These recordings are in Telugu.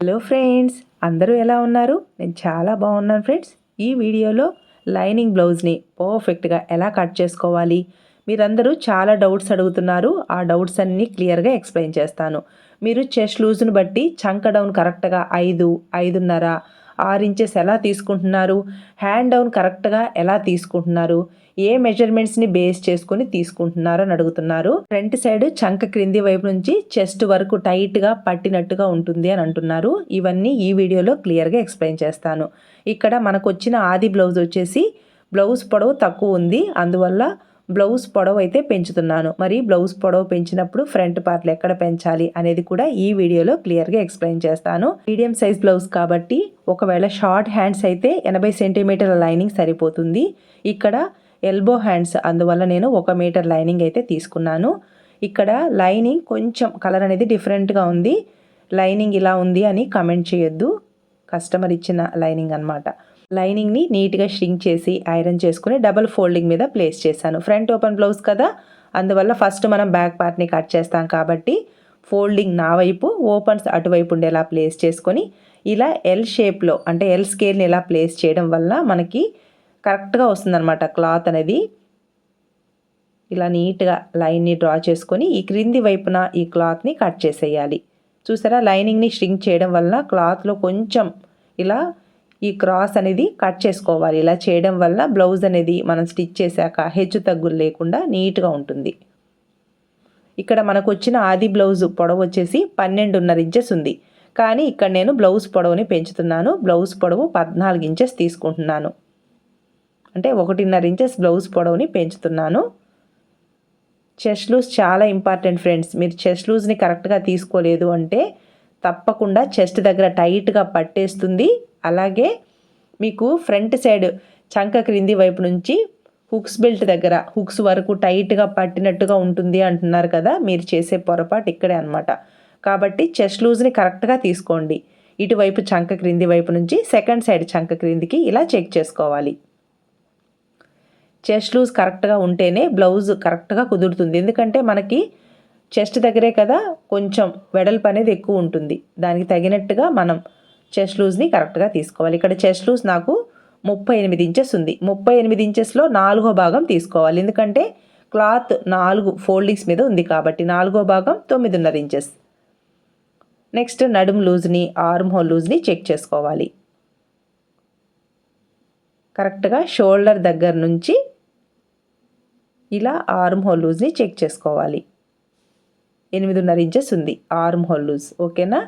హలో ఫ్రెండ్స్ అందరూ ఎలా ఉన్నారు? నేను చాలా బాగున్నాను ఫ్రెండ్స్. ఈ వీడియోలో లైనింగ్ బ్లౌజ్ని పర్ఫెక్ట్గా ఎలా కట్ చేసుకోవాలి? మీరందరూ చాలా డౌట్స్ అడుగుతున్నారు. ఆ డౌట్స్ అన్నీ క్లియర్గా ఎక్స్ప్లెయిన్ చేస్తాను. మీరు చెస్ట్ లూజ్ని బట్టి చంక డౌన్ కరెక్ట్గా ఐదు ఐదున్నర ఆరు ఇంచెస్ ఎలా తీసుకుంటున్నారు? హ్యాండ్ డౌన్ కరెక్ట్గా ఎలా తీసుకుంటున్నారు? ఏ మెజర్మెంట్స్ని బేస్ చేసుకుని తీసుకుంటున్నారు అని అడుగుతున్నారు. ఫ్రంట్ సైడ్ చంక క్రింది వైపు నుంచి చెస్ట్ వరకు టైట్గా పట్టినట్టుగా ఉంటుంది అని అంటున్నారు. ఇవన్నీ ఈ వీడియోలో క్లియర్గా ఎక్స్ప్లెయిన్ చేస్తాను. ఇక్కడ మనకు వచ్చిన ఆది బ్లౌజ్ వచ్చేసి బ్లౌజ్ పొడవు తక్కువ ఉంది. అందువల్ల బ్లౌజ్ పొడవు అయితే పెంచుతున్నాను. మరి బ్లౌజ్ పొడవు పెంచినప్పుడు ఫ్రంట్ పార్ట్లు ఎక్కడ పెంచాలి అనేది కూడా ఈ వీడియోలో క్లియర్గా ఎక్స్ప్లెయిన్ చేస్తాను. మీడియం సైజ్ బ్లౌజ్ కాబట్టి ఒకవేళ షార్ట్ హ్యాండ్స్ అయితే ఎనభై సెంటీమీటర్ల లైనింగ్ సరిపోతుంది. ఇక్కడ ఎల్బో హ్యాండ్స్ అందువల్ల నేను ఒక మీటర్ లైనింగ్ అయితే తీసుకున్నాను. ఇక్కడ లైనింగ్ కొంచెం కలర్ అనేది డిఫరెంట్గా ఉంది. లైనింగ్ ఇలా ఉంది అని కమెంట్ చేయొద్దు. కస్టమర్ ఇచ్చిన లైనింగ్ అనమాట లైనింగ్ని నీట్గా షింక్ చేసి ఐరన్ చేసుకుని డబల్ ఫోల్డింగ్ మీద ప్లేస్ చేశాను. ఫ్రంట్ ఓపెన్ బ్లౌజ్ కదా? అందువల్ల ఫస్ట్ మనం బ్యాక్ పార్ట్ని కట్ చేస్తాం కాబట్టి ఫోల్డింగ్ నా వైపు ఓపెన్స్ అటువైపు ఉండేలా ప్లేస్ చేసుకొని ఇలా ఎల్ షేప్లో అంటే ఎల్ స్కేల్ని ఇలా ప్లేస్ చేయడం వల్ల మనకి కరెక్ట్గా వస్తుందన్నమాట క్లాత్ అనేది. ఇలా నీట్గా లైన్ని డ్రా చేసుకొని ఈ క్రింది వైపున ఈ క్లాత్ని కట్ చేసేయాలి. చూసారా? లైనింగ్ని స్ట్రింగ్ చేయడం వల్ల క్లాత్లో కొంచెం ఇలా ఈ క్రాస్ అనేది కట్ చేసుకోవాలి. ఇలా చేయడం వల్ల బ్లౌజ్ అనేది మనం స్టిచ్ చేశాక హెచ్చు తగ్గులు లేకుండా నీట్గా ఉంటుంది. ఇక్కడ మనకు వచ్చిన ఆది బ్లౌజ్ పొడవు వచ్చేసి పన్నెండున్నర ఇంచెస్ ఉంది. కానీ ఇక్కడ నేను బ్లౌజ్ పొడవుని పెంచుతున్నాను. బ్లౌజ్ పొడవు పద్నాలుగు ఇంచెస్ తీసుకుంటున్నాను. అంటే ఒకటిన్నర ఇంచెస్ బ్లౌజ్ పొడవుని పెంచుతున్నాను. చెస్ట్ లూజ్ చాలా ఇంపార్టెంట్ ఫ్రెండ్స్. మీరు చెస్ట్ లూజ్ని కరెక్ట్గా తీసుకోలేదు అంటే తప్పకుండా చెస్ట్ దగ్గర టైట్గా పట్టేస్తుంది. అలాగే మీకు ఫ్రంట్ సైడ్ చంక క్రింది వైపు నుంచి హుక్స్ బెల్ట్ దగ్గర హుక్స్ వరకు టైట్గా పట్టినట్టుగా ఉంటుంది అంటున్నారు కదా మీరు చేసే పొరపాటు ఇక్కడే అనమాట కాబట్టి చెస్ట్ లూజ్ని కరెక్ట్గా తీసుకోండి. ఇటువైపు చంక క్రింది వైపు నుంచి సెకండ్ సైడ్ చంక క్రిందికి ఇలా చెక్ చేసుకోవాలి. చెస్ట్ లూజ్ కరెక్ట్గా ఉంటేనే బ్లౌజ్ కరెక్ట్గా కుదురుతుంది. ఎందుకంటే మనకి చెస్ట్ దగ్గరే కదా కొంచెం వెడల్పు అనేది ఎక్కువ ఉంటుంది. దానికి తగినట్టుగా మనం చెస్ట్ లూజ్ని కరెక్ట్గా తీసుకోవాలి. ఇక్కడ చెస్ట్ లూజ్ నాకు ముప్పై ఎనిమిది ఇంచెస్ ఉంది. ముప్పై ఎనిమిది ఇంచెస్లో నాలుగో భాగం తీసుకోవాలి. ఎందుకంటే క్లాత్ నాలుగు ఫోల్డింగ్స్ మీద ఉంది కాబట్టి నాలుగో భాగం తొమ్మిదిన్నర ఇంచెస్. నెక్స్ట్ నడుము లూజ్ని ఆర్మ్ హోల్ లూజ్ని చెక్ చేసుకోవాలి. కరెక్ట్గా షోల్డర్ దగ్గర నుంచి ఇలా ఆర్మ్ హోల్ లూజ్ని చెక్ చేసుకోవాలి. ఎనిమిదిన్నర ఇంచెస్ ఉంది ఆర్మ్ హోల్ లూజ్ ఓకేనా?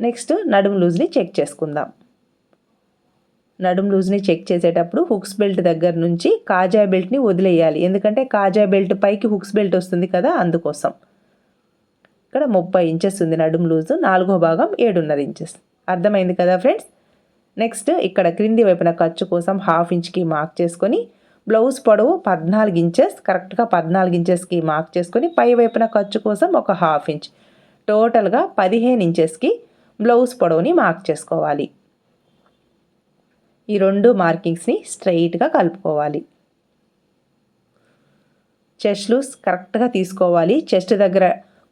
నెక్స్ట్ నడుము లూజ్ని చెక్ చేసుకుందాం. నడుము లూజ్ని చెక్ చేసేటప్పుడు హుక్స్ బెల్ట్ దగ్గర నుంచి కాజా బెల్ట్ని వదిలేయాలి. ఎందుకంటే కాజా బెల్ట్ పైకి హుక్స్ బెల్ట్ వస్తుంది కదా అందుకోసం. ఇక్కడ ముప్పై ఇంచెస్ ఉంది నడుము లూజు నాలుగో భాగం ఏడున్నర ఇంచెస్. అర్థమైంది కదా ఫ్రెండ్స్? నెక్స్ట్ ఇక్కడ క్రింది వైపున ఖర్చు కోసం హాఫ్ ఇంచ్కి మార్క్ చేసుకొని బ్లౌజ్ పొడవు పద్నాలుగు ఇంచెస్ కరెక్ట్గా పద్నాలుగు ఇంచెస్కి మార్క్ చేసుకొని పై వైపున ఖర్చు కోసం ఒక హాఫ్ ఇంచ్. టోటల్గా పదిహేను ఇంచెస్కి బ్లౌజ్ పొడవుని మార్క్ చేసుకోవాలి. ఈ రెండు మార్కింగ్స్ని స్ట్రైట్గా కలుపుకోవాలి. చెస్ట్ లూస్ కరెక్ట్గా తీసుకోవాలి. చెస్ట్ దగ్గర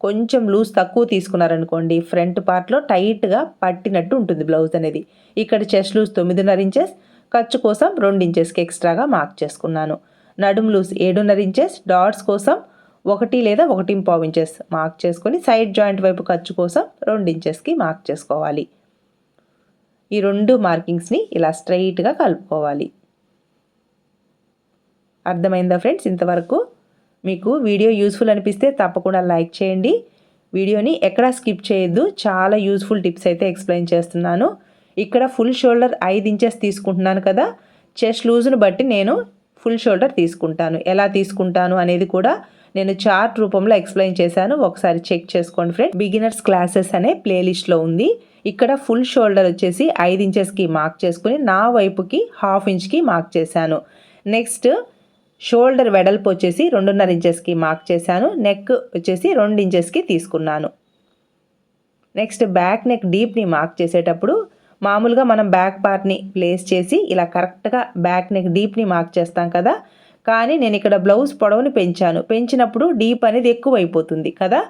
కొంచెం లూజ్ తక్కువ తీసుకున్నారనుకోండి ఫ్రంట్ పార్ట్లో టైట్గా పట్టినట్టు ఉంటుంది బ్లౌజ్ అనేది. ఇక్కడ చెస్ట్ లూజ్ తొమ్మిదిన్నర ఇంచెస్ ఖర్చు కోసం రెండు ఇంచెస్కి ఎక్స్ట్రాగా మార్క్ చేసుకున్నాను. నడుం లూస్ ఏడున్నర ఇంచెస్ డాట్స్ కోసం ఒకటి లేదా ఒకటి పావు ఇంచెస్ మార్క్ చేసుకొని సైడ్ జాయింట్ వైపు ఖర్చు కోసం రెండు ఇంచెస్కి మార్క్ చేసుకోవాలి. ఈ రెండు మార్కింగ్స్ని ఇలా స్ట్రైట్గా కలుపుకోవాలి. అర్థమైందా ఫ్రెండ్స్? ఇంతవరకు మీకు వీడియో యూస్ఫుల్ అనిపిస్తే తప్పకుండా లైక్ చేయండి. వీడియోని ఎక్కడా స్కిప్ చేయొద్దు. చాలా యూస్ఫుల్ టిప్స్ అయితే ఎక్స్ప్లెయిన్ చేస్తున్నాను. ఇక్కడ ఫుల్ షోల్డర్ ఐదు ఇంచెస్ తీసుకుంటున్నాను కదా. చెస్ట్ లూజ్ను బట్టి నేను ఫుల్ షోల్డర్ తీసుకుంటాను. ఎలా తీసుకుంటాను అనేది కూడా నేను చార్ట్ రూపంలో ఎక్స్ప్లెయిన్ చేశాను. ఒకసారి చెక్ చేసుకోండి ఫ్రెండ్ బిగినర్స్ క్లాసెస్ అనే ప్లేలిస్ట్లో ఉంది. ఇక్కడ ఫుల్ షోల్డర్ వచ్చేసి ఐదు ఇంచెస్కి మార్క్ చేసుకుని నా వైపుకి హాఫ్ ఇంచ్కి మార్క్ చేశాను. నెక్స్ట్ షోల్డర్ వెడల్పు వచ్చేసి రెండున్నర ఇంచెస్కి మార్క్ చేశాను. నెక్ వచ్చేసి రెండు ఇంచెస్కి తీసుకున్నాను. నెక్స్ట్ బ్యాక్ నెక్ డీప్ని మార్క్ చేసేటప్పుడు మామూలుగా మనం బ్యాక్ పార్ట్ని ప్లేస్ చేసి ఇలా కరెక్ట్గా బ్యాక్ నెక్ డీప్ని మార్క్ చేస్తాం కదా. కానీ నేను ఇక్కడ బ్లౌజ్ పొడవుని పెంచాను. పెంచినప్పుడు డీప్ అనేది ఎక్కువ అయిపోతుంది కదా.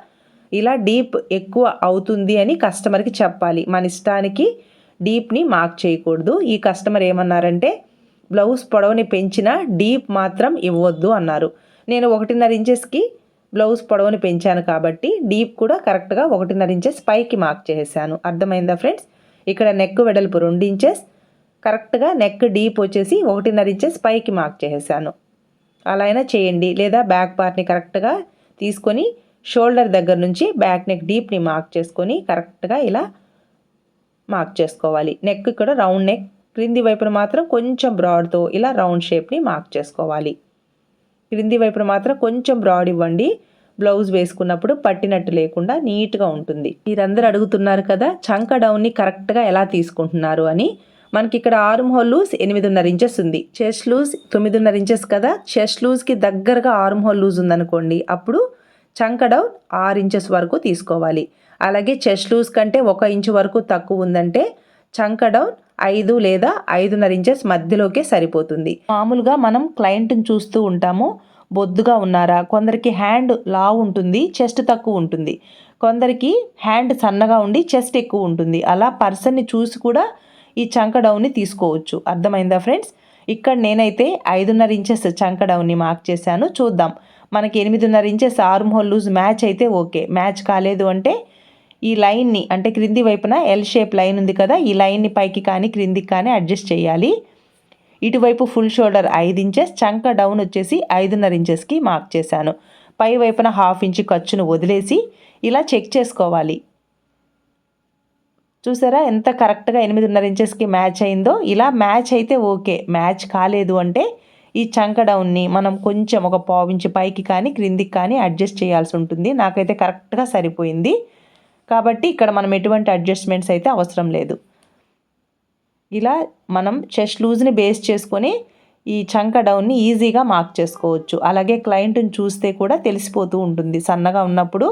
ఇలా డీప్ ఎక్కువ అవుతుంది అని కస్టమర్కి చెప్పాలి. మన ఇష్టానికి డీప్ని మార్క్ చేయకూడదు. ఈ కస్టమర్ ఏమన్నారంటే బ్లౌజ్ పొడవుని పెంచిన డీప్ మాత్రం ఇవ్వద్దు అన్నారు. నేను ఒకటిన్నర ఇంచెస్కి బ్లౌజ్ పొడవుని పెంచాను కాబట్టి డీప్ కూడా కరెక్ట్గా ఒకటిన్నర ఇంచెస్ పైకి మార్క్ చేసేసాను. అర్థమైందా ఫ్రెండ్స్ ఇక్కడ నెక్ వెడల్పు రెండు ఇంచెస్ కరెక్ట్గా నెక్ డీప్ వచ్చేసి ఒకటిన్నర ఇంచెస్ పైకి మార్క్ చేసేసాను. అలా అయినా చేయండి లేదా బ్యాక్ పార్ట్ని కరెక్ట్గా తీసుకొని షోల్డర్ దగ్గర నుంచి బ్యాక్ నెక్ డీప్ని మార్క్ చేసుకొని కరెక్ట్గా ఇలా మార్క్ చేసుకోవాలి. నెక్ ఇక్కడ రౌండ్ నెక్ క్రింది వైపున మాత్రం కొంచెం బ్రాడ్తో ఇలా రౌండ్ షేప్ని మార్క్ చేసుకోవాలి. క్రింది వైపున మాత్రం కొంచెం బ్రాడ్ ఇవ్వండి. బ్లౌజ్ వేసుకున్నప్పుడు పట్టినట్టు లేకుండా నీట్గా ఉంటుంది. మీరందరూ అడుగుతున్నారు కదా చంక డౌన్ని కరెక్ట్గా ఎలా తీసుకుంటున్నారు అని. మనకి ఇక్కడ ఆర్మ్ హోల్ లూజ్ ఎనిమిదిన్నర ఇంచెస్ ఉంది. చెస్ట్ లూజ్ తొమ్మిదిన్నర ఇంచెస్ కదా. చెస్ట్ లూజ్కి దగ్గరగా ఆర్మ్ హోల్ లూజ్ ఉందనుకోండి అప్పుడు చంక డౌన్ ఆరు ఇంచెస్ వరకు తీసుకోవాలి. అలాగే చెస్ట్ లూజ్ కంటే ఒక ఇంచు వరకు తక్కువ ఉందంటే చంక డౌన్ ఐదు లేదా ఐదున్నర ఇంచెస్ మధ్యలోకే సరిపోతుంది. మామూలుగా మనం క్లయింట్ని చూస్తూ ఉంటాము. బొద్దుగా ఉన్నారా? కొందరికి హ్యాండ్ లావు ఉంటుంది చెస్ట్ తక్కువ ఉంటుంది. కొందరికి హ్యాండ్ సన్నగా ఉండి చెస్ట్ ఎక్కువ ఉంటుంది. అలా పర్సన్ని చూసి కూడా ఈ చంక డౌన్ని తీసుకోవచ్చు. అర్థమైందా ఫ్రెండ్స్? ఇక్కడ నేనైతే ఐదున్నర ఇంచెస్ చంక డౌన్ని మార్క్ చేశాను. చూద్దాం. మనకి ఎనిమిదిన్నర inches arm hole loose match అయితే ఓకే. మ్యాచ్ కాలేదు అంటే ఈ లైన్ని అంటే క్రింది వైపున ఎల్ షేప్ లైన్ ఉంది కదా ఈ లైన్ని పైకి కానీ క్రిందికి కానీ అడ్జస్ట్ చేయాలి. ఇటువైపు ఫుల్ షోల్డర్ ఐదు ఇంచెస్ చంక డౌన్ వచ్చేసి ఐదున్నర ఇంచెస్కి మార్క్ చేశాను. పై వైపున హాఫ్ ఇంచ్ ఖర్చును వదిలేసి ఇలా చెక్ చేసుకోవాలి. చూసారా ఎంత కరెక్ట్గా ఎనిమిదిన్నర ఇంచెస్కి మ్యాచ్ అయిందో? ఇలా మ్యాచ్ అయితే ఓకే మ్యాచ్ కాలేదు అంటే ఈ చంక డౌన్ని మనం కొంచెం ఒక పావించి పైకి కానీ క్రిందికి కానీ అడ్జస్ట్ చేయాల్సి ఉంటుంది. నాకైతే కరెక్ట్గా సరిపోయింది. కాబట్టి ఇక్కడ మనం ఎటువంటి అడ్జస్ట్మెంట్స్ అయితే అవసరం లేదు. ఇలా మనం చెస్ట్ లూజ్ని బేస్ చేసుకొని ఈ చంక డౌన్ని ఈజీగా మార్క్ చేసుకోవచ్చు. అలాగే క్లయింట్ని చూస్తే కూడా తెలిసిపోతూ ఉంటుంది. సన్నగా ఉన్నప్పుడు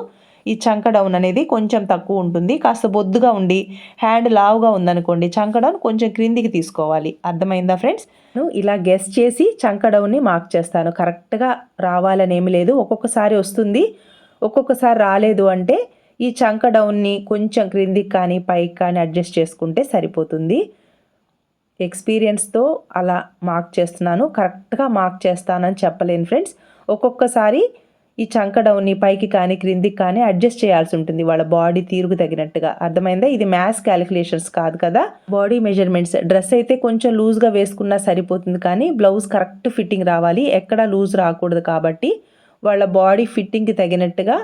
ఈ చంక డౌన్ అనేది కొంచెం తక్కువ ఉంటుంది. కాస్త బొద్దుగా ఉండి హ్యాండ్ లావుగా ఉందనుకోండి చంక డౌన్ కొంచెం క్రిందికి తీసుకోవాలి. అర్థమైందా ఫ్రెండ్స్? ఇలా గెస్ చేసి చంక డౌన్ని మార్క్ చేస్తాను. కరెక్ట్గా రావాలని ఏమి లేదు. ఒక్కొక్కసారి వస్తుంది. ఒక్కొక్కసారి రాలేదు అంటే ఈ చంక డౌన్ని కొంచెం క్రిందికి కానీ పైకి కానీ అడ్జస్ట్ చేసుకుంటే సరిపోతుంది. ఎక్స్పీరియన్స్తో అలా మార్క్ చేస్తున్నాను. కరెక్ట్గా మార్క్ చేస్తానని చెప్పలేను ఫ్రెండ్స్. ఒక్కొక్కసారి ఈ చంక డౌన్ని పైకి కానీ క్రిందికి కానీ అడ్జస్ట్ చేయాల్సి ఉంటుంది. వాళ్ళ బాడీ తీరుకు తగినట్టుగా. అర్థమైందా? ఇది మ్యాథ్స్ క్యాలిక్యులేషన్స్ కాదు కదా? Body measurements. డ్రెస్ అయితే కొంచెం లూజ్గా వేసుకున్నా సరిపోతుంది కానీ బ్లౌజ్ కరెక్ట్ ఫిట్టింగ్ రావాలి. ఎక్కడ లూజ్ రాకూడదు కాబట్టి వాళ్ళ బాడీ ఫిట్టింగ్కి తగినట్టుగా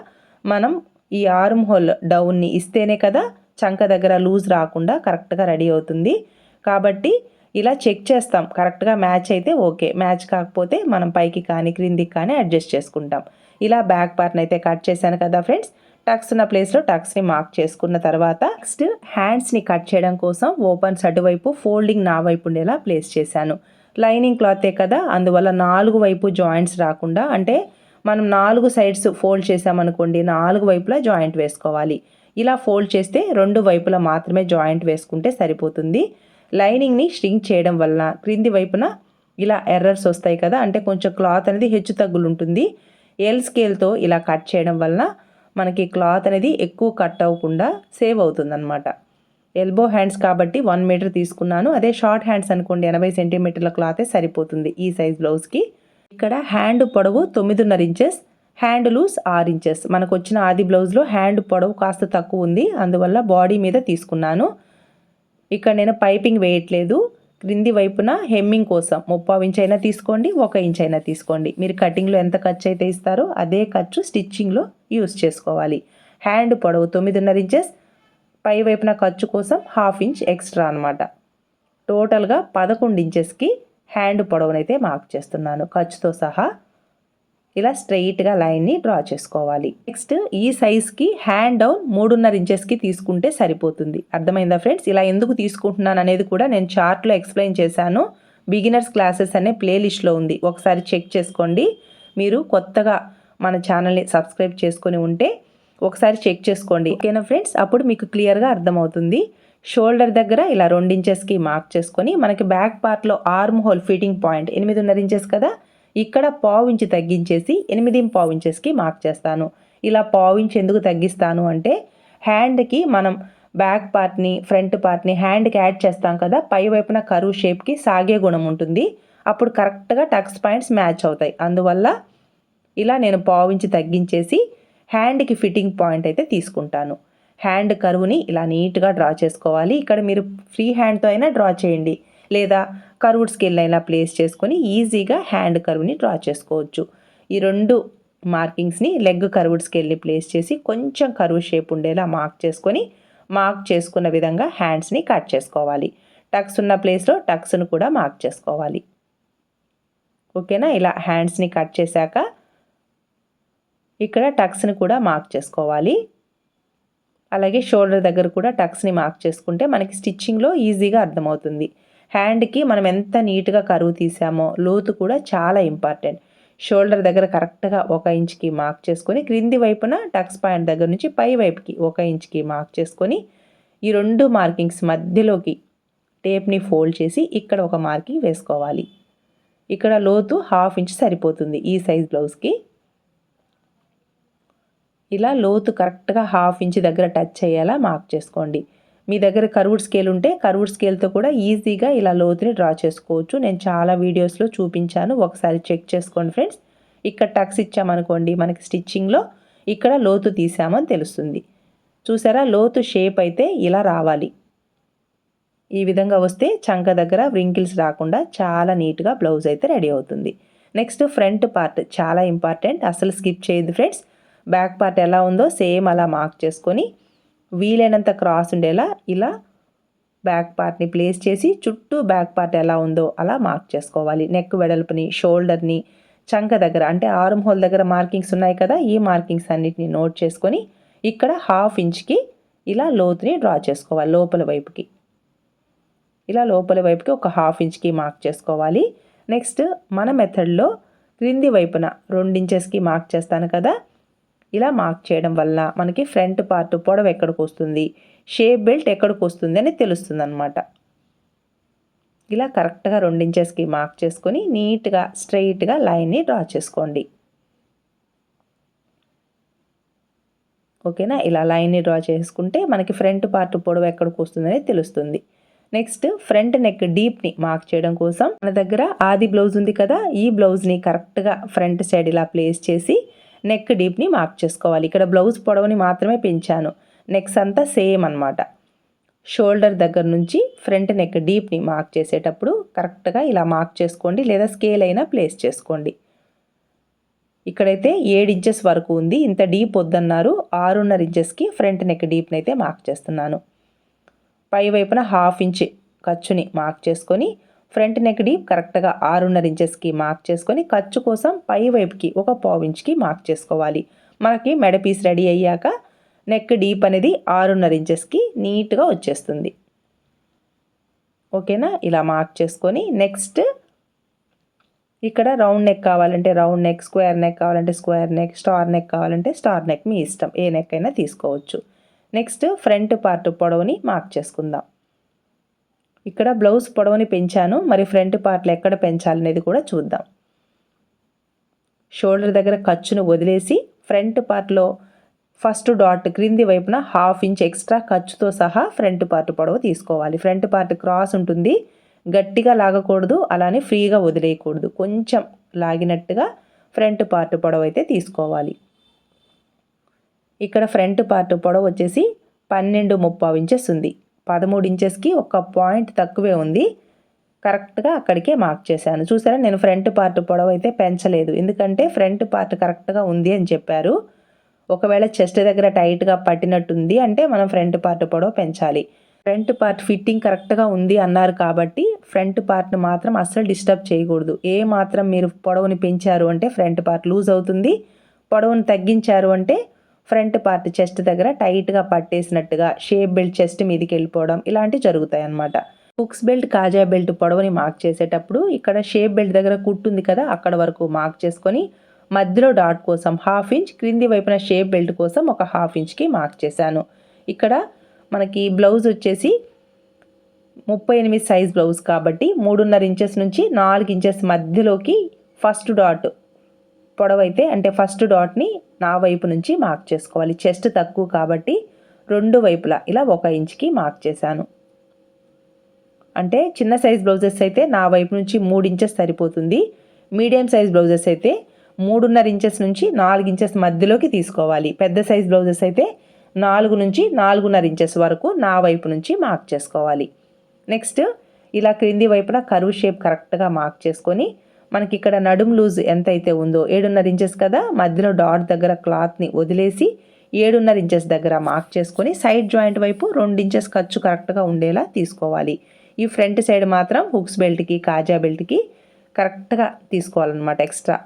మనం ఈ ఆర్మ్ హోల్ డౌన్ని ఇస్తేనే కదా చంక దగ్గర లూజ్ రాకుండా కరెక్ట్గా రెడీ అవుతుంది. కాబట్టి ఇలా చెక్ చేస్తాం. కరెక్ట్గా మ్యాచ్ అయితే ఓకే. మ్యాచ్ కాకపోతే మనం పైకి కానీ క్రిందికి కానీ అడ్జస్ట్ చేసుకుంటాం. ఇలా బ్యాక్ పార్ట్ని అయితే కట్ చేశాను కదా ఫ్రెండ్స్. టక్స్ ఉన్న ప్లేస్లో టక్స్ని మార్క్ చేసుకున్న తర్వాత నెక్స్ట్ హ్యాండ్స్ని కట్ చేయడం కోసం ఓపెన్స్ అటువైపు ఫోల్డింగ్ నా వైపు ఉండేలా ప్లేస్ చేశాను. లైనింగ్ క్లాతే కదా! అందువల్ల నాలుగు వైపు జాయింట్స్ రాకుండా అంటే మనం నాలుగు సైడ్స్ ఫోల్డ్ చేసామనుకోండి నాలుగు వైపులా జాయింట్ వేసుకోవాలి. ఇలా ఫోల్డ్ చేస్తే రెండు వైపులా మాత్రమే జాయింట్ వేసుకుంటే సరిపోతుంది. లైనింగ్ని స్ట్రింగ్ చేయడం వలన క్రింది వైపున ఇలా ఎర్రర్స్ వస్తాయి కదా అంటే కొంచెం క్లాత్ అనేది హెచ్చు తగ్గులు ఉంటుంది. ఎల్ స్కేల్తో ఇలా కట్ చేయడం వలన మనకి క్లాత్ అనేది ఎక్కువ కట్ అవ్వకుండా సేవ్ అవుతుందన్నమాట. ఎల్బో హ్యాండ్స్ కాబట్టి వన్ మీటర్ తీసుకున్నాను. అదే షార్ట్ హ్యాండ్స్ అనుకోండి ఎనభై సెంటీమీటర్ల క్లాతే సరిపోతుంది ఈ సైజ్ బ్లౌజ్కి ఇక్కడ హ్యాండ్ పొడవు తొమ్మిదిన్నర ఇంచెస్ హ్యాండ్ లూస్ ఆరు ఇంచెస్ మనకు వచ్చిన ఆది బ్లౌజ్లో హ్యాండ్ పొడవు కాస్త తక్కువ ఉంది అందువల్ల బాడీ మీద తీసుకున్నాను. ఇక్కడ నేను పైపింగ్ వేయట్లేదు. క్రింది వైపున హెమ్మింగ్ కోసం ముప్పావు ఇంచ్ అయినా తీసుకోండి ఒక ఇంచ్ అయినా తీసుకోండి. మీరు కటింగ్లో ఎంత ఖర్చు అయితే ఇస్తారో అదే ఖర్చు స్టిచ్చింగ్లో యూస్ చేసుకోవాలి. హ్యాండ్ పొడవు తొమ్మిదిన్నర ఇంచెస్ పై వైపున ఖర్చు కోసం హాఫ్ ఇంచ్ ఎక్స్ట్రా అనమాట టోటల్గా పదకొండు ఇంచెస్కి హ్యాండ్ పొడవునైతే మార్క్ చేస్తున్నాను. ఖర్చుతో సహా ఇలా స్ట్రెయిట్గా లైన్ని డ్రా చేసుకోవాలి. నెక్స్ట్ ఈ సైజ్కి హ్యాండ్ డౌన్ మూడున్నర ఇంచెస్కి తీసుకుంటే సరిపోతుంది. అర్థమైందా ఫ్రెండ్స్? ఇలా ఎందుకు తీసుకుంటున్నాను అనేది కూడా నేను చార్ట్లో ఎక్స్ప్లెయిన్ చేశాను. బిగినర్స్ క్లాసెస్ అనే ప్లేలిస్ట్లో ఉంది. ఒకసారి చెక్ చేసుకోండి. మీరు కొత్తగా మన ఛానల్ని సబ్స్క్రైబ్ చేసుకొని ఉంటే ఒకసారి చెక్ చేసుకోండి. ఓకేనా ఫ్రెండ్స్? అప్పుడు మీకు క్లియర్గా అర్థమవుతుంది. షోల్డర్ దగ్గర ఇలా రెండు ఇంచెస్కి మార్క్ చేసుకొని మనకి బ్యాక్ పార్ట్లో ఆర్మ్ హోల్ ఫిట్టింగ్ పాయింట్ ఎనిమిదిన్నర ఇంచెస్ కదా? ఇక్కడ పావు ఇంచు తగ్గించేసి ఎనిమిది పావు ఇంచెస్కి మార్క్ చేస్తాను. ఇలా పావించి ఎందుకు తగ్గిస్తాను అంటే హ్యాండ్కి మనం బ్యాక్ పార్ట్ని ఫ్రంట్ పార్ట్ని హ్యాండ్కి యాడ్ చేస్తాం కదా పై వైపున కరువు షేప్కి సాగే గుణం ఉంటుంది. అప్పుడు కరెక్ట్గా టక్స్ పాయింట్స్ మ్యాచ్ అవుతాయి. అందువల్ల ఇలా నేను పావించి తగ్గించేసి హ్యాండ్కి ఫిట్టింగ్ పాయింట్ అయితే తీసుకుంటాను. హ్యాండ్ కరువుని ఇలా నీట్గా డ్రా చేసుకోవాలి. ఇక్కడ మీరు ఫ్రీ హ్యాండ్తో అయినా డ్రా చేయండి. లేదా కర్వ్డ్ స్కేల్ అయినా ప్లేస్ చేసుకొని ఈజీగా హ్యాండ్ కరువుని డ్రా చేసుకోవచ్చు. ఈ రెండు మార్కింగ్స్ని లెగ్ కర్వ్డ్ స్కేల్ని ప్లేస్ చేసి కొంచెం కరువు షేప్ ఉండేలా మార్క్ చేసుకొని మార్క్ చేసుకున్న విధంగా హ్యాండ్స్ని కట్ చేసుకోవాలి. టక్స్ ఉన్న ప్లేస్లో టక్స్ను కూడా మార్క్ చేసుకోవాలి. ఓకేనా? ఇలా హ్యాండ్స్ని కట్ చేశాక ఇక్కడ టక్స్ని కూడా మార్క్ చేసుకోవాలి. అలాగే షోల్డర్ దగ్గర కూడా టక్స్ని మార్క్ చేసుకుంటే మనకి స్టిచ్చింగ్లో ఈజీగా అర్థమవుతుంది. హ్యాండ్కి మనం ఎంత నీట్గా కరువు తీసామో లోతు కూడా చాలా ఇంపార్టెంట్. షోల్డర్ దగ్గర కరెక్ట్గా ఒక ఇంచ్కి మార్క్ చేసుకొని క్రింది వైపున టక్స్ పాయింట్ దగ్గర నుంచి పై వైపుకి ఒక ఇంచ్కి మార్క్ చేసుకొని ఈ రెండు మార్కింగ్స్ మధ్యలోకి టేప్ని ఫోల్డ్ చేసి ఇక్కడ ఒక మార్కింగ్ వేసుకోవాలి. ఇక్కడ లోతు హాఫ్ ఇంచ్ సరిపోతుంది ఈ సైజ్ బ్లౌజ్కి. ఇలా లోతు కరెక్ట్గా హాఫ్ ఇంచ్ దగ్గర టచ్ అయ్యేలా మార్క్ చేసుకోండి. మీ దగ్గర కర్వుడ్ స్కేల్ ఉంటే కర్వుడ్ స్కేల్తో కూడా ఈజీగా ఇలా లోతుని డ్రా చేసుకోవచ్చు. నేను చాలా వీడియోస్లో చూపించాను. ఒకసారి చెక్ చేసుకోండి ఫ్రెండ్స్. ఇక్కడ టక్స్ ఇచ్చామనుకోండి మనకి స్టిచ్చింగ్లో ఇక్కడ లోతు తీసామని తెలుస్తుంది. చూసారా? లోతు షేప్ అయితే ఇలా రావాలి. ఈ విధంగా వస్తే చంక దగ్గర వ్రింకిల్స్ రాకుండా చాలా నీట్గా బ్లౌజ్ అయితే రెడీ అవుతుంది. నెక్స్ట్ ఫ్రంట్ పార్ట్ చాలా ఇంపార్టెంట్. అసలు స్కిప్ చేయదు ఫ్రెండ్స్. బ్యాక్ పార్ట్ ఎలా ఉందో సేమ్ అలా మార్క్ చేసుకొని వీలైనంత క్రాస్ ఉండేలా ఇలా బ్యాక్ పార్ట్ని ప్లేస్ చేసి చుట్టూ బ్యాక్ పార్ట్ ఎలా ఉందో అలా మార్క్ చేసుకోవాలి. నెక్ వెడల్పుని షోల్డర్ని చంక దగ్గర అంటే ఆర్మ్ హోల్ దగ్గర మార్కింగ్స్ ఉన్నాయి కదా ఈ మార్కింగ్స్ అన్నిటిని నోట్ చేసుకొని ఇక్కడ హాఫ్ ఇంచ్కి ఇలా లోతుని డ్రా చేసుకోవాలి లోపల వైపుకి. ఇలా లోపల వైపుకి ఒక హాఫ్ ఇంచ్కి మార్క్ చేసుకోవాలి. నెక్స్ట్ మన మెథడ్లో క్రింది వైపున రెండు ఇంచెస్కి మార్క్ చేస్తాను కదా ఇలా మార్క్ చేయడం వల్ల మనకి ఫ్రంట్ పార్ట్ పొడవు ఎక్కడికి వస్తుంది? షేప్ బెల్ట్ ఎక్కడికి వస్తుంది అని తెలుస్తుంది అనమాట ఇలా కరెక్ట్గా రెండించెస్కి మార్క్ చేసుకొని నీట్గా స్ట్రైట్గా లైన్ని డ్రా చేసుకోండి. ఓకేనా? ఇలా లైన్ని డ్రా చేసుకుంటే మనకి ఫ్రంట్ పార్ట్ పొడవు ఎక్కడికి వస్తుందని తెలుస్తుంది. నెక్స్ట్ ఫ్రంట్ నెక్ డీప్ని మార్క్ చేయడం కోసం మన దగ్గర ఆది బ్లౌజ్ ఉంది కదా? ఈ బ్లౌజ్ని కరెక్ట్గా ఫ్రంట్ సైడ్ ఇలా ప్లేస్ చేసి నెక్ డీప్ని మార్క్ చేసుకోవాలి. ఇక్కడ బ్లౌజ్ పొడవుని మాత్రమే పెంచాను. నెక్స్ అంతా సేమ్ అనమాట షోల్డర్ దగ్గర నుంచి ఫ్రంట్ నెక్ డీప్ని మార్క్ చేసేటప్పుడు కరెక్ట్గా ఇలా మార్క్ చేసుకోండి లేదా స్కేల్ అయినా ప్లేస్ చేసుకోండి. ఇక్కడైతే ఏడు ఇంచెస్ వరకు ఉంది. ఇంత డీప్ వద్దన్నారు. ఆరున్నర ఇంచెస్కి ఫ్రంట్ నెక్ డీప్ని అయితే మార్క్ చేస్తున్నాను. పై వైపున హాఫ్ ఇంచ్ ఖర్చుని మార్క్ చేసుకొని ఫ్రంట్ నెక్ డీప్ కరెక్ట్గా ఆరున్నర ఇంచెస్కి మార్క్ చేసుకొని ఖర్చు కోసం పై వైపుకి ఒక పావుంచ్కి మార్క్ చేసుకోవాలి. మనకి మెడ పీస్ రెడీ అయ్యాక నెక్ డీప్ అనేది ఆరున్నర ఇంచెస్కి నీట్గా వచ్చేస్తుంది. ఓకేనా? ఇలా మార్క్ చేసుకొని నెక్స్ట్ ఇక్కడ రౌండ్ నెక్ కావాలంటే రౌండ్ నెక్ స్క్వేర్ నెక్ కావాలంటే స్క్వేర్ నెక్ స్టార్ నెక్ కావాలంటే స్టార్ నెక్ మీ ఇష్టం. ఏ నెక్ అయినా తీసుకోవచ్చు. నెక్స్ట్ ఫ్రంట్ పార్ట్ పొడవుని మార్క్ చేసుకుందాం. ఇక్కడ బ్లౌజ్ పొడవుని పెంచాను మరి ఫ్రంట్ పార్ట్లు ఎక్కడ పెంచాలనేది కూడా చూద్దాం. షోల్డర్ దగ్గర ఖర్చును వదిలేసి ఫ్రంట్ పార్ట్లో ఫస్ట్ డాట్ క్రింది వైపున హాఫ్ ఇంచ్ ఎక్స్ట్రా ఖర్చుతో సహా ఫ్రంట్ పార్ట్ పొడవు తీసుకోవాలి. ఫ్రంట్ పార్ట్ క్రాస్ ఉంటుంది గట్టిగా లాగకూడదు అలానే ఫ్రీగా వదిలేయకూడదు. కొంచెం లాగినట్టుగా ఫ్రంట్ పార్ట్ పొడవు అయితే తీసుకోవాలి. ఇక్కడ ఫ్రంట్ పార్ట్ పొడవు వచ్చేసి పన్నెండు ముప్పావు ఇంచెస్ ఉంది. పదమూడు ఇంచెస్కి ఒక పాయింట్ తక్కువే ఉంది. కరెక్ట్గా అక్కడికే మార్క్ చేశాను. చూసారా నేను ఫ్రంట్ పార్ట్ పొడవు అయితే పెంచలేదు. ఎందుకంటే ఫ్రంట్ పార్ట్ కరెక్ట్గా ఉంది అని చెప్పారు. ఒకవేళ చెస్ట్ దగ్గర టైట్గా పట్టినట్టుంది అంటే మనం ఫ్రంట్ పార్ట్ పొడవు పెంచాలి. ఫ్రంట్ పార్ట్ ఫిట్టింగ్ కరెక్ట్గా ఉంది అన్నారు కాబట్టి ఫ్రంట్ పార్ట్ని మాత్రం అస్సలు డిస్టర్బ్ చేయకూడదు. ఏ మాత్రం మీరు పొడవుని పెంచారు అంటే ఫ్రంట్ పార్ట్ లూజ్ అవుతుంది. పొడవుని తగ్గించారు అంటే ఫ్రంట్ పార్ట్ చెస్ట్ దగ్గర టైట్గా పట్టేసినట్టుగా షేప్ బెల్ట్ చెస్ట్ మీదకి వెళ్ళిపోవడం ఇలాంటివి జరుగుతాయి అన్నమాట హుక్స్ బెల్ట్ కాజా బెల్ట్ పొడవుని మార్క్ చేసేటప్పుడు ఇక్కడ షేప్ బెల్ట్ దగ్గర కుట్టుంది కదా అక్కడ వరకు మార్క్ చేసుకొని మధ్యలో డాట్ కోసం హాఫ్ ఇంచ్ క్రింది వైపున షేప్ బెల్ట్ కోసం ఒక హాఫ్ ఇంచ్కి మార్క్ చేశాను. ఇక్కడ మనకి బ్లౌజ్ వచ్చేసి ముప్పై ఎనిమిది సైజ్ బ్లౌజ్ కాబట్టి మూడున్నర ఇంచెస్ నుంచి నాలుగు ఇంచెస్ మధ్యలోకి ఫస్ట్ డాట్ పొడవైతే అంటే ఫస్ట్ డాట్ని నా వైపు నుంచి మార్క్ చేసుకోవాలి. చెస్ట్ తక్కువ కాబట్టి రెండు వైపులా ఇలా ఒక ఇంచ్కి మార్క్ చేశాను. అంటే చిన్న సైజ్ బ్లౌజెస్ అయితే నా వైపు నుంచి మూడు ఇంచెస్ సరిపోతుంది. మీడియం సైజ్ బ్లౌజెస్ అయితే మూడున్నర ఇంచెస్ నుంచి నాలుగు ఇంచెస్ మధ్యలోకి తీసుకోవాలి. పెద్ద సైజ్ బ్లౌజెస్ అయితే నాలుగు నుంచి నాలుగున్నర ఇంచెస్ వరకు నా వైపు నుంచి మార్క్ చేసుకోవాలి. నెక్స్ట్ ఇలా క్రింది వైపున కరువు షేప్ కరెక్ట్గా మార్క్ చేసుకొని మనకి ఇక్కడ నడుం లూజ్ ఎంత అయితే ఉందో ఏడున్నర ఇంచెస్ కదా మధ్యలో డాట్ దగ్గర క్లాత్ని వదిలేసి ఏడున్నర ఇంచెస్ దగ్గర మార్క్ చేసుకొని సైడ్ జాయింట్ వైపు రెండు ఇంచెస్ ఖర్చు కరెక్ట్గా ఉండేలా తీసుకోవాలి. ఈ ఫ్రంట్ సైడ్ మాత్రం హుక్స్ బెల్ట్కి కాజా బెల్ట్కి కరెక్ట్గా తీసుకోవాలన్నమాట ఎక్స్ట్రా.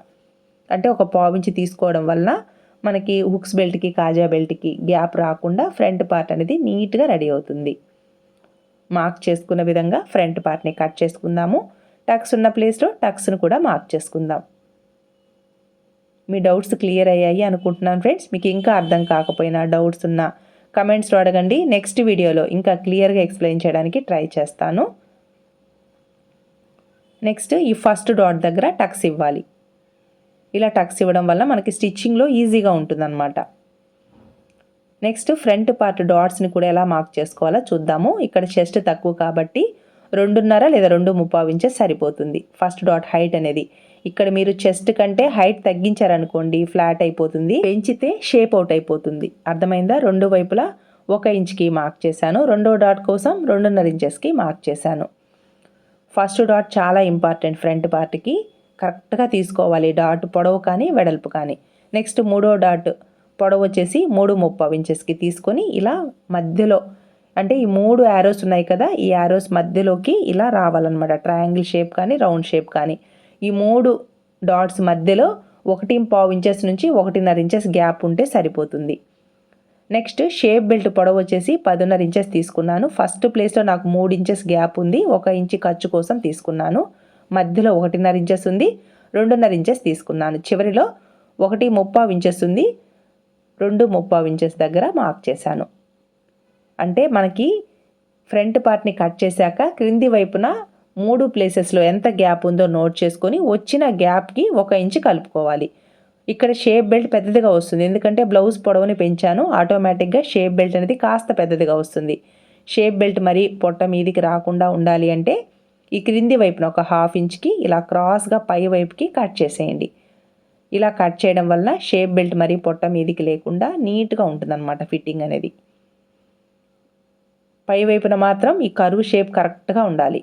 అంటే ఒక పావించి తీసుకోవడం వలన మనకి హుక్స్ బెల్ట్కి కాజా బెల్ట్కి గ్యాప్ రాకుండా ఫ్రంట్ పార్ట్ అనేది నీట్గా రెడీ అవుతుంది. మార్క్ చేసుకున్న విధంగా ఫ్రంట్ పార్ట్ని కట్ చేసుకుందాము. టక్స్ ఉన్న ప్లేస్లో టక్స్ను కూడా మార్క్ చేసుకుందాం. మీ డౌట్స్ క్లియర్ అయ్యాయి అనుకుంటున్నాను ఫ్రెండ్స్. మీకు ఇంకా అర్థం కాకపోయినా డౌట్స్ ఉన్న కమెంట్స్లో అడగండి. నెక్స్ట్ వీడియోలో ఇంకా క్లియర్గా ఎక్స్ప్లెయిన్ చేయడానికి ట్రై చేస్తాను. నెక్స్ట్ ఈ ఫస్ట్ డాట్ దగ్గర టక్స్ ఇవ్వాలి. ఇలా టక్స్ ఇవ్వడం వల్ల మనకి స్టిచ్చింగ్లో ఈజీగా ఉంటుందన్నమాట. నెక్స్ట్ ఫ్రంట్ పార్ట్ డాట్స్ని కూడా ఎలా మార్క్ చేసుకోవాలో చూద్దాము. ఇక్కడ చెస్ట్ తక్కువ కాబట్టి రెండున్నర లేదా రెండు ముప్పావు ఇంచెస్ సరిపోతుంది. ఫస్ట్ డాట్ హైట్ అనేది. ఇక్కడ మీరు చెస్ట్ కంటే హైట్ తగ్గించారనుకోండి ఫ్లాట్ అయిపోతుంది. పెంచితే షేప్ అవుట్ అయిపోతుంది. అర్థమైందా? రెండు వైపులా ఒక ఇంచ్కి మార్క్ చేశాను. రెండో డాట్ కోసం రెండున్నర ఇంచెస్కి మార్క్ చేశాను. ఫస్ట్ డాట్ చాలా ఇంపార్టెంట్ ఫ్రంట్ పార్ట్కి. కరెక్ట్గా తీసుకోవాలి. డాట్ పొడవు కానీ వెడల్పు కానీ. నెక్స్ట్ మూడో డాట్ పొడవు వచ్చేసి మూడు ముప్పావు ఇంచెస్కి తీసుకొని ఇలా మధ్యలో అంటే ఈ మూడు యారోస్ ఉన్నాయి కదా ఈ యారోస్ మధ్యలోకి ఇలా రావాలన్నమాట. ట్రయాంగిల్ షేప్ కానీ రౌండ్ షేప్ కానీ. ఈ మూడు డాట్స్ మధ్యలో ఒకటి పావు ఇంచెస్ నుంచి ఒకటిన్నర ఇంచెస్ గ్యాప్ ఉంటే సరిపోతుంది. నెక్స్ట్ షేప్ బెల్ట్ పొడవు వచ్చేసి పదిన్నర ఇంచెస్ తీసుకున్నాను. ఫస్ట్ ప్లేస్లో నాకు మూడు ఇంచెస్ గ్యాప్ ఉంది. ఒక ఇంచు ఖర్చు కోసం తీసుకున్నాను. మధ్యలో ఒకటిన్నర ఇంచెస్ ఉంది. రెండున్నర ఇంచెస్ తీసుకున్నాను. చివరిలో ఒకటి ముప్పావు ఇంచెస్ ఉంది. రెండు ముప్పావు ఇంచెస్ దగ్గర మార్క్ చేశాను. అంటే మనకి ఫ్రంట్ పార్ట్ని కట్ చేశాక క్రింది వైపున మూడు ప్లేసెస్లో ఎంత గ్యాప్ ఉందో నోట్ చేసుకొని వచ్చిన గ్యాప్కి ఒక ఇంచు కలుపుకోవాలి. ఇక్కడ షేప్ బెల్ట్ పెద్దదిగా వస్తుంది. ఎందుకంటే బ్లౌజ్ పొడవుని పెంచాను. ఆటోమేటిక్గా షేప్ బెల్ట్ అనేది కాస్త పెద్దదిగా వస్తుంది. షేప్ బెల్ట్ మరి పొట్ట మీదికి రాకుండా ఉండాలి అంటే ఈ క్రింది వైపున ఒక హాఫ్ ఇంచ్కి ఇలా క్రాస్గా పై వైపుకి కట్ చేసేయండి. ఇలా కట్ చేయడం వల్ల షేప్ బెల్ట్ మరి పొట్ట మీదికి లేకుండా నీట్గా ఉంటుందన్నమాట ఫిట్టింగ్ అనేది. పై వైపున మాత్రం ఈ కరువు షేప్ కరెక్ట్గా ఉండాలి.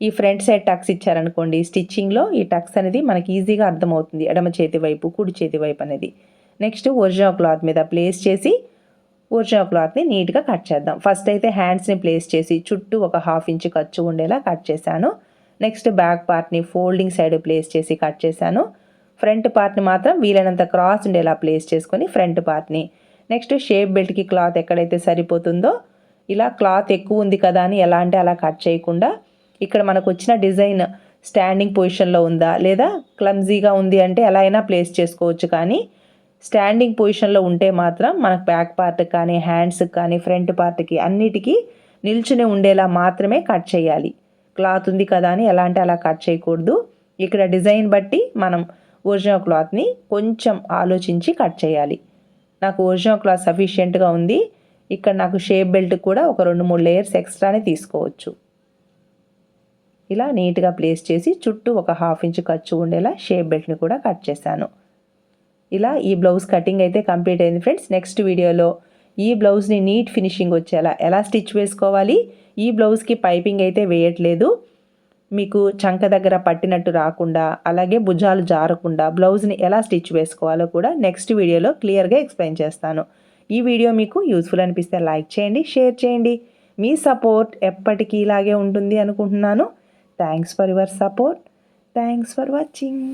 ఈ ఫ్రంట్ సైడ్ టక్స్ ఇచ్చారనుకోండి స్టిచ్చింగ్లో ఈ టక్స్ అనేది మనకి ఈజీగా అర్థమవుతుంది. ఎడమ చేతి వైపు కుడి చేతి వైపు అనేది. నెక్స్ట్ ఒరిజినల్ క్లాత్ మీద ప్లేస్ చేసి ఒరిజినల్ క్లాత్ని నీట్గా కట్ చేద్దాం. ఫస్ట్ అయితే హ్యాండ్స్ని ప్లేస్ చేసి చుట్టూ ఒక హాఫ్ ఇంచ్ ఖర్చు ఉండేలా కట్ చేశాను. నెక్స్ట్ బ్యాక్ పార్ట్ని ఫోల్డింగ్ సైడ్ ప్లేస్ చేసి కట్ చేశాను. ఫ్రంట్ పార్ట్ని మాత్రం వీలైనంత క్రాస్ ఉండేలా ప్లేస్ చేసుకొని ఫ్రంట్ పార్ట్ని నెక్స్ట్ షేప్ బెల్ట్కి క్లాత్ ఎక్కడైతే సరిపోతుందో ఇలా క్లాత్ ఎక్కువ ఉంది కదా అని ఎలా అంటే అలా కట్ చేయకుండా ఇక్కడ మనకు వచ్చిన డిజైన్ స్టాండింగ్ పొజిషన్లో ఉందా లేదా క్లమ్జీగా ఉంది అంటే ఎలా అయినా ప్లేస్ చేసుకోవచ్చు కానీ స్టాండింగ్ పొజిషన్లో ఉంటే మాత్రం మనకు బ్యాక్ పార్ట్ కానీ హ్యాండ్స్కి కానీ ఫ్రంట్ పార్ట్కి అన్నిటికీ నిల్చుని ఉండేలా మాత్రమే కట్ చేయాలి. క్లాత్ ఉంది కదా అని ఎలా అంటే అలా కట్ చేయకూడదు. ఇక్కడ డిజైన్ బట్టి మనం ఒరిజినల్ క్లాత్ని కొంచెం ఆలోచించి కట్ చేయాలి. నాకు ఒరిజినల్ క్లాత్ సఫిషియెంట్గా ఉంది. ఇక్కడ నాకు షేప్ బెల్ట్ కూడా ఒక రెండు మూడు లేయర్స్ ఎక్స్ట్రానే తీసుకోవచ్చు. ఇలా నీట్గా ప్లేస్ చేసి చుట్టూ ఒక హాఫ్ ఇంచ్ ఖర్చు ఉండేలా షేప్ బెల్ట్ని కూడా కట్ చేశాను. ఇలా ఈ బ్లౌజ్ కటింగ్ అయితే కంప్లీట్ అయింది ఫ్రెండ్స్. నెక్స్ట్ వీడియోలో ఈ బ్లౌజ్ని నీట్ ఫినిషింగ్ వచ్చేలా ఎలా స్టిచ్ వేసుకోవాలి? ఈ బ్లౌజ్కి పైపింగ్ అయితే వేయట్లేదు. మీకు చంక దగ్గర పట్టినట్టు రాకుండా అలాగే భుజాలు జారకుండా బ్లౌజ్ని ఎలా స్టిచ్ వేసుకోవాలో కూడా నెక్స్ట్ వీడియోలో క్లియర్గా ఎక్స్ప్లెయిన్ చేస్తాను. ఈ వీడియో మీకు యూస్ఫుల్ అనిపిస్తే లైక్ చేయండి షేర్ చేయండి. మీ సపోర్ట్ ఎప్పటికీ ఇలాగే ఉంటుంది అనుకుంటున్నాను. Thanks for your support thanks for watching